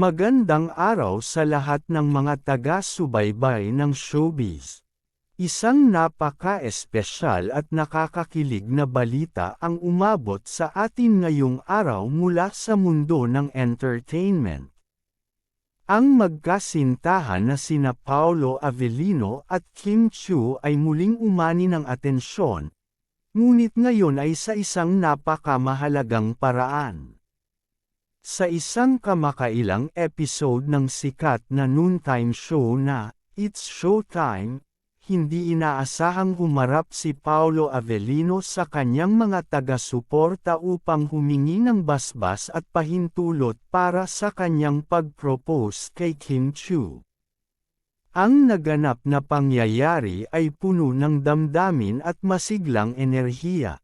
Magandang araw sa lahat ng mga taga-subaybay ng showbiz. Isang napaka-espesyal at nakakakilig na balita ang umabot sa atin ngayong araw mula sa mundo ng entertainment. Ang magkasintahan na sina Paolo Avellino at Kim Chiu ay muling umani ng atensyon, ngunit ngayon ay sa isang napakamahalagang paraan. Sa isang kamakailang episode ng sikat na noontime show na, It's Showtime, hindi inaasahang humarap si Paolo Avellino sa kanyang mga taga-suporta upang humingi ng basbas at pahintulot para sa kanyang pag-propose kay Kim Chiu. Ang naganap na pangyayari ay puno ng damdamin at masiglang enerhiya.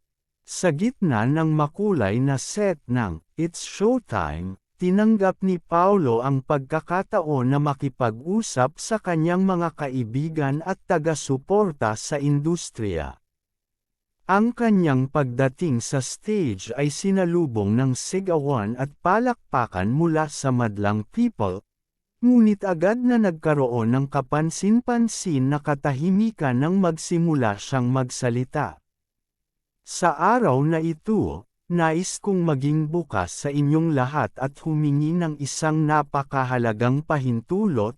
Sa gitna ng makulay na set ng It's Showtime, tinanggap ni Paulo ang pagkakataon na makipag-usap sa kanyang mga kaibigan at taga-suporta sa industriya. Ang kanyang pagdating sa stage ay sinalubong ng sigawan at palakpakan mula sa madlang people, ngunit agad na nagkaroon ng kapansin-pansin na katahimikan nang magsimula siyang magsalita. Sa araw na ito, nais kong maging bukas sa inyong lahat at humingi ng isang napakahalagang pahintulot,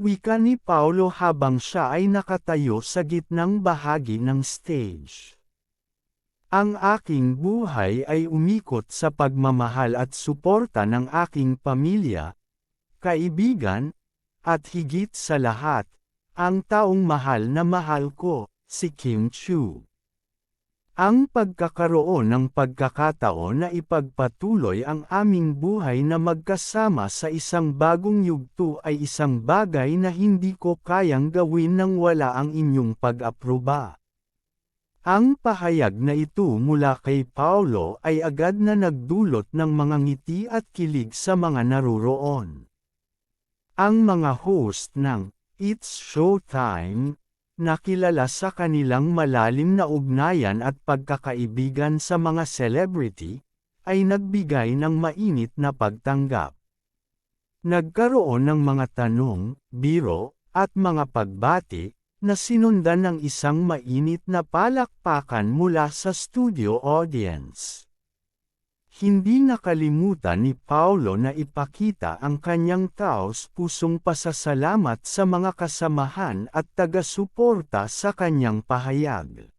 wika ni Paulo habang siya ay nakatayo sa gitnang bahagi ng stage. Ang aking buhay ay umikot sa pagmamahal at suporta ng aking pamilya, kaibigan, at higit sa lahat, ang taong mahal na mahal ko, si Kim Chu. Ang pagkakaroon ng pagkakataon na ipagpatuloy ang aming buhay na magkasama sa isang bagong yugto ay isang bagay na hindi ko kayang gawin nang wala ang inyong pag-aproba. Ang pahayag na ito mula kay Paulo ay agad na nagdulot ng mga ngiti at kilig sa mga naruroon. Ang mga host ng It's Showtime nakilala sa kanilang malalim na ugnayan at pagkakaibigan sa mga celebrity, ay nagbigay ng mainit na pagtanggap. Nagkaroon ng mga tanong, biro, at mga pagbati, na sinundan ng isang mainit na palakpakan mula sa studio audience. Hindi nakalimutan ni Paulo na ipakita ang kanyang taos pusong pasasalamat sa mga kasamahan at taga-suporta sa kanyang pahayag.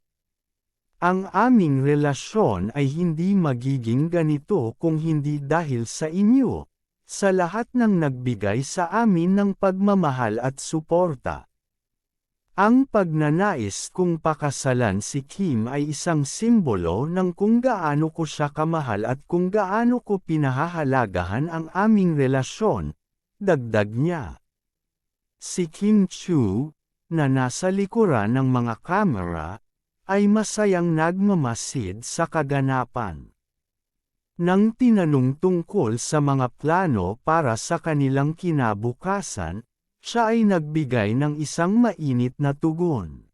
Ang aming relasyon ay hindi magiging ganito kung hindi dahil sa inyo, sa lahat ng nagbigay sa amin ng pagmamahal at suporta. Ang pagnanais kong pakasalan si Kim ay isang simbolo ng kung gaano ko siya kamahal at kung gaano ko pinahahalagahan ang aming relasyon, dagdag niya. Si Kim Chu, na nasa likuran ng mga kamera, ay masayang nagmamasid sa kaganapan. Nang tinanong tungkol sa mga plano para sa kanilang kinabukasan, siya ay nagbigay ng isang mainit na tugon.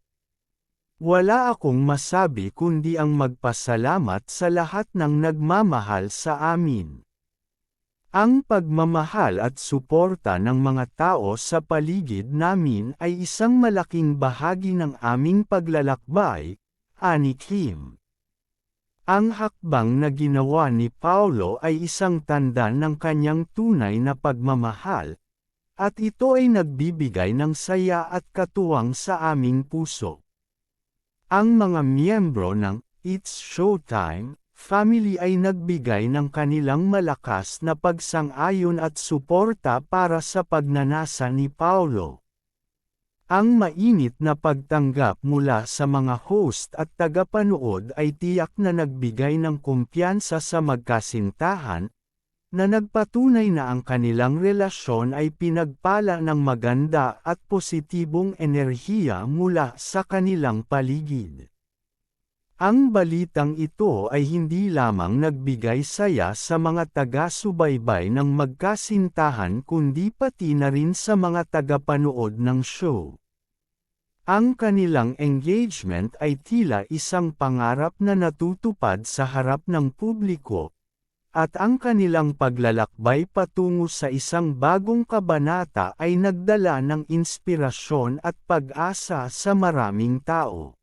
Wala akong masabi kundi ang magpasalamat sa lahat ng nagmamahal sa amin. Ang pagmamahal at suporta ng mga tao sa paligid namin ay isang malaking bahagi ng aming paglalakbay, ani Kim. Ang hakbang na ginawa ni Paulo ay isang tanda ng kanyang tunay na pagmamahal, at ito ay nagbibigay ng saya at katuwang sa aming puso. Ang mga miyembro ng It's Showtime family ay nagbigay ng kanilang malakas na pagsang-ayon at suporta para sa pagnanasa ni Paulo. Ang mainit na pagtanggap mula sa mga host at tagapanood ay tiyak na nagbigay ng kumpiyansa sa magkasintahan, na nagpatunay na ang kanilang relasyon ay pinagpala ng maganda at positibong enerhiya mula sa kanilang paligid. Ang balitang ito ay hindi lamang nagbigay saya sa mga taga-subaybay ng magkasintahan kundi pati na rin sa mga tagapanood ng show. Ang kanilang engagement ay tila isang pangarap na natutupad sa harap ng publiko, at ang kanilang paglalakbay patungo sa isang bagong kabanata ay nagdala ng inspirasyon at pag-asa sa maraming tao.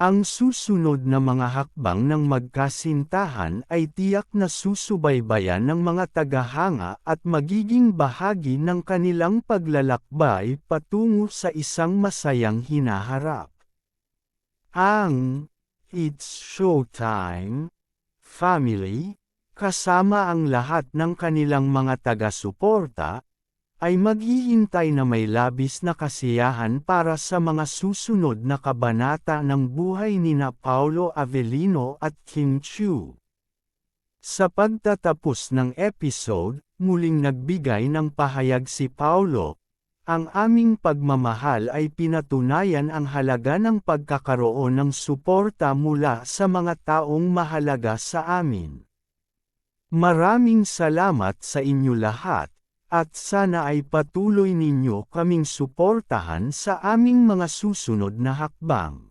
Ang susunod na mga hakbang ng magkasintahan ay tiyak na susubaybayan ng mga tagahanga at magiging bahagi ng kanilang paglalakbay patungo sa isang masayang hinaharap. Ang It's Showtime Family, kasama ang lahat ng kanilang mga taga-suporta, ay maghihintay na may labis na kasiyahan para sa mga susunod na kabanata ng buhay ni na Paulo Avellino at Kim Chiu. Sa pagtatapos ng episode, muling nagbigay ng pahayag si Paulo, ang aming pagmamahal ay pinatunayan ang halaga ng pagkakaroon ng suporta mula sa mga taong mahalaga sa amin. Maraming salamat sa inyo lahat, at sana ay patuloy ninyo kaming suportahan sa aming mga susunod na hakbang.